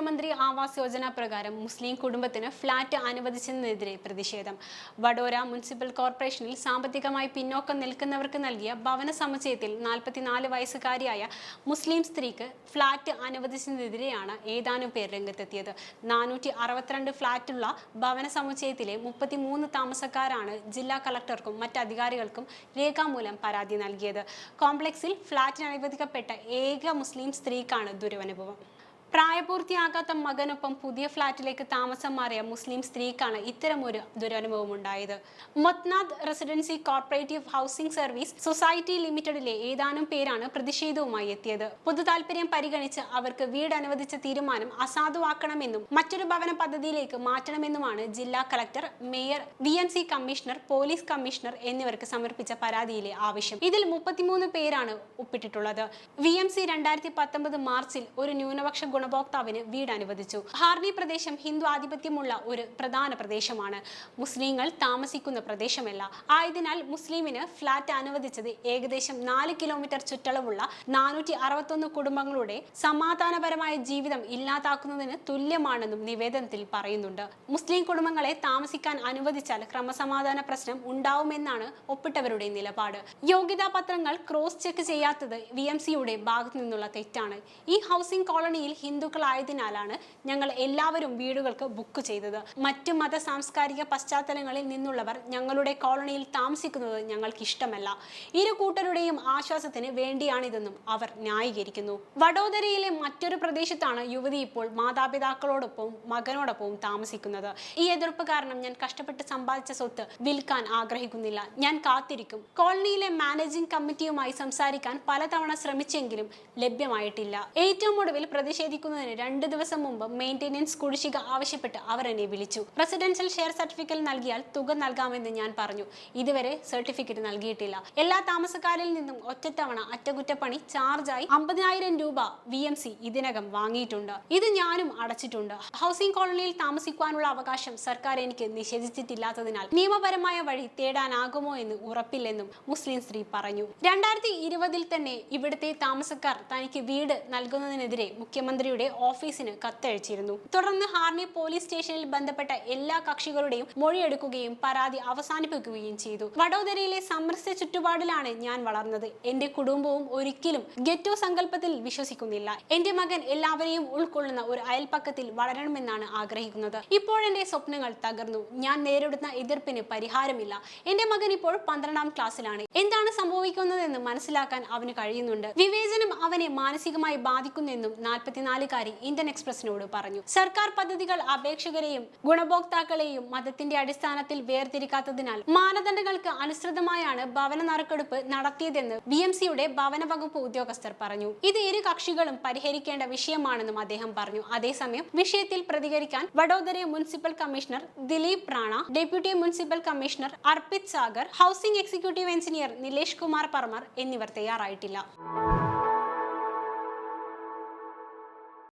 മുഖ്യമന്ത്രി ആവാസ് യോജന പ്രകാരം മുസ്ലിം കുടുംബത്തിന് ഫ്ളാറ്റ് അനുവദിച്ചതിനെതിരെ പ്രതിഷേധം. വഡോര മുനിസിപ്പൽ കോർപ്പറേഷനിൽ സാമ്പത്തികമായി പിന്നോക്കം നിൽക്കുന്നവർക്ക് നൽകിയ ഭവന സമുച്ചയത്തിൽ നാൽപ്പത്തിനാല് വയസ്സുകാരിയായ മുസ്ലിം സ്ത്രീക്ക് ഫ്ളാറ്റ് അനുവദിച്ചതിനെതിരെയാണ് ഏതാനും പേർ രംഗത്തെത്തിയത്. നാനൂറ്റി അറുപത്തിരണ്ട് ഫ്ളാറ്റുള്ള ഭവന സമുച്ചയത്തിലെ മുപ്പത്തിമൂന്ന് താമസക്കാരാണ് ജില്ലാ കളക്ടർക്കും മറ്റ് അധികാരികൾക്കും രേഖാമൂലം പരാതി നൽകിയത്. കോംപ്ലക്സിൽ ഫ്ളാറ്റിന് അനുവദിക്കപ്പെട്ട ഏക മുസ്ലിം സ്ത്രീക്കാണ് ദുരനുഭവം. പ്രായപൂർത്തിയാകാത്ത മകനൊപ്പം പുതിയ ഫ്ളാറ്റിലേക്ക് താമസം മാറിയ മുസ്ലിം സ്ത്രീക്കാണ് ഇത്തരം ഒരു ദുരനുഭവം ഉണ്ടായത് Mathnath residency cooperative housing service society ലിമിറ്റഡിലെ ഏതാനും പേരാണ് പ്രതിഷേധവുമായി എത്തിയത്. പൊതു താല്പര്യം പരിഗണിച്ച് അവർക്ക് വീട് അനുവദിച്ച തീരുമാനം അസാധുവാക്കണമെന്നും മറ്റൊരു ഭവന പദ്ധതിയിലേക്ക് മാറ്റണമെന്നുമാണ് ജില്ലാ collector mayor V M C commissioner police commissioner എന്നിവർക്ക് സമർപ്പിച്ച പരാതിയിലെ ആവശ്യം. ഇതിൽ മുപ്പത്തിമൂന്ന് പേരാണ് ഒപ്പിട്ടിട്ടുള്ളത്. വി എം സി രണ്ടായിരത്തി പത്തൊമ്പത് മാർച്ചിൽ ഒരു ന്യൂനപക്ഷ ഗുണഭോക്താവിന് വീട് അനുവദിച്ചു. ഹാർണി പ്രദേശം ഹിന്ദു ആധിപത്യമുള്ള ഒരു പ്രധാന പ്രദേശമാണ്. മുസ്ലിങ്ങൾ താമസിക്കുന്ന പ്രദേശമല്ല. ആയതിനാൽ മുസ്ലിമിന് ഫ്ളാറ്റ് അനുവദിച്ചത് ഏകദേശം നാല് കിലോമീറ്റർ ചുറ്റളവുള്ള നാനൂറ്റി അറുപത്തൊന്ന് കുടുംബങ്ങളുടെ സമാധാനപരമായ ജീവിതം ഇല്ലാതാക്കുന്നതിന് തുല്യമാണെന്നും നിവേദനത്തിൽ പറയുന്നുണ്ട്. മുസ്ലിം കുടുംബങ്ങളെ താമസിക്കാൻ അനുവദിച്ചാൽ ക്രമസമാധാന പ്രശ്നം ഉണ്ടാവുമെന്നാണ് ഒപ്പിട്ടവരുടെ നിലപാട്. യോഗ്യതാ പത്രങ്ങൾ ക്രോസ് ചെക്ക് ചെയ്യാത്തത് വി എം സിയുടെ ഭാഗത്തു നിന്നുള്ള തെറ്റാണ്. ഈ ഹൗസിംഗ് കോളനിയിൽ ഹിന്ദുക്കളായതിനാലാണ് ഞങ്ങൾ എല്ലാവരും വീടുകൾക്ക് ബുക്ക് ചെയ്തത്. മറ്റു മത സാംസ്കാരിക പശ്ചാത്തലങ്ങളിൽ നിന്നുള്ളവർ ഞങ്ങളുടെ കോളനിയിൽ താമസിക്കുന്നത് ഞങ്ങൾക്ക് ഇഷ്ടമല്ല ഇരു കൂട്ടരുടെയും ആശ്വാസത്തിന് വേണ്ടിയാണിതെന്നും അവർ ന്യായീകരിക്കുന്നു. വഡോദരയിലെ മറ്റൊരു പ്രദേശത്താണ് യുവതി ഇപ്പോൾ മാതാപിതാക്കളോടൊപ്പം മകനോടൊപ്പവും താമസിക്കുന്നത്. ഈ എതിർപ്പ് കാരണം ഞാൻ കഷ്ടപ്പെട്ട് സമ്പാദിച്ച സ്വത്ത് വിൽക്കാൻ ആഗ്രഹിക്കുന്നില്ല. ഞാൻ കാത്തിരിക്കും. കോളനിയിലെ മാനേജിംഗ് കമ്മിറ്റിയുമായി സംസാരിക്കാൻ പലതവണ ശ്രമിച്ചെങ്കിലും ലഭ്യമായിട്ടില്ല. ഏറ്റവും ഒടുവിൽ പ്രതിഷേധിക്കുന്നതിന് രണ്ട് ദിവസം മുമ്പ് മെയിന്റെനൻസ് കുടിശ്ശിക ആവശ്യപ്പെട്ട് അവർ എന്നെ വിളിച്ചു. റെസിഡൻഷ്യൽ ഷെയർ സർട്ടിഫിക്കറ്റ് നൽകിയാൽ തുക നൽകാമെന്ന് ഞാൻ പറഞ്ഞു. ഇതുവരെ സർട്ടിഫിക്കറ്റ് നൽകിയിട്ടില്ല. എല്ലാ താമസക്കാരിൽ നിന്നും ഒറ്റത്തവണ അറ്റകുറ്റപ്പണി ചാർജായി അമ്പതിനായിരം രൂപ വി എം സി ഇതിനകം വാങ്ങിയിട്ടുണ്ട്. ഇത് ഞാനും അടച്ചിട്ടുണ്ട്. ഹൗസിംഗ് കോളനിയിൽ താമസിക്കാനുള്ള അവകാശം സർക്കാർ എനിക്ക് നിഷേധിച്ചിട്ടില്ലാത്തതിനാൽ നിയമപരമായ വഴി തേടാനാകുമോ എന്ന് ഉറപ്പില്ലെന്നും മുസ്ലിം സ്ത്രീ പറഞ്ഞു. രണ്ടായിരത്തി ഇരുപതിൽ തന്നെ ഇവിടുത്തെ താമസക്കാർ തനിക്ക് വീട് നൽകുന്നതിനെതിരെ മുഖ്യമന്ത്രിയുടെ ഓഫീസിന് കത്തയച്ചിരുന്നു. തുടർന്ന് ഹാർണി പോലീസ് സ്റ്റേഷനിൽ ബന്ധപ്പെട്ട എല്ലാ കക്ഷികളുടെയും മൊഴിയെടുക്കുകയും പരാതി അവസാനിപ്പിക്കുകയും ചെയ്തു. വഡോദരയിലെ സമരസ്യ ചുറ്റുപാടിലാണ് ഞാൻ വളർന്നത്. എന്റെ കുടുംബവും ഒരിക്കലും ഗെറ്റോ സങ്കല്പത്തിൽ വിശ്വസിക്കുന്നില്ല. എന്റെ മകൻ എല്ലാവരെയും ഉൾക്കൊള്ളുന്ന ഒരു അയൽപ്പക്കത്തിൽ വളരണമെന്നാണ് ആഗ്രഹിക്കുന്നത്. ഇപ്പോഴെന്റെ സ്വപ്നങ്ങൾ തകർന്നു. ഞാൻ നേരിടുന്ന എതിർപ്പിന് പരിഹാരമില്ല. എന്റെ മകൻ ഇപ്പോൾ പന്ത്രണ്ടാം ക്ലാസ്സിലാണ്. എന്താണ് സംഭവിക്കുന്നതെന്ന് മനസ്സിലാക്കാൻ അവന് കഴിയുന്നുണ്ട്. വിവേചനം അവനെ മാനസികമായി ബാധിക്കുന്നെന്നും നാൽപ്പത്തിനാലുകാരി ഇന്ത്യൻ എക്സ്പ്രസിനോട് പറഞ്ഞു. സർക്കാർ പദ്ധതികൾ അപേക്ഷകരെയും ഗുണഭോക്താക്കളെയും മതത്തിന്റെ അടിസ്ഥാനത്തിൽ വേർതിരിക്കാത്തതിനാൽ മാനദണ്ഡങ്ങൾക്ക് അനുസൃതമായാണ് ഭവന നറുക്കെടുപ്പ് നടത്തിയതെന്ന് ബി എം സിയുടെ ഭവന വകുപ്പ് ഉദ്യോഗസ്ഥർ പറഞ്ഞു. ഇത് ഇരു കക്ഷികളും പരിഹരിക്കേണ്ട വിഷയമാണെന്നും അദ്ദേഹം പറഞ്ഞു. അതേസമയം വിഷയത്തിൽ പ്രതികരിക്കാൻ Vadodara municipal commissioner Dilip Rana deputy municipal commissioner Arpit Sagar housing executive engineer Nilesh Kumar Parmar എന്നിവർ തയ്യാറായിട്ടില്ല.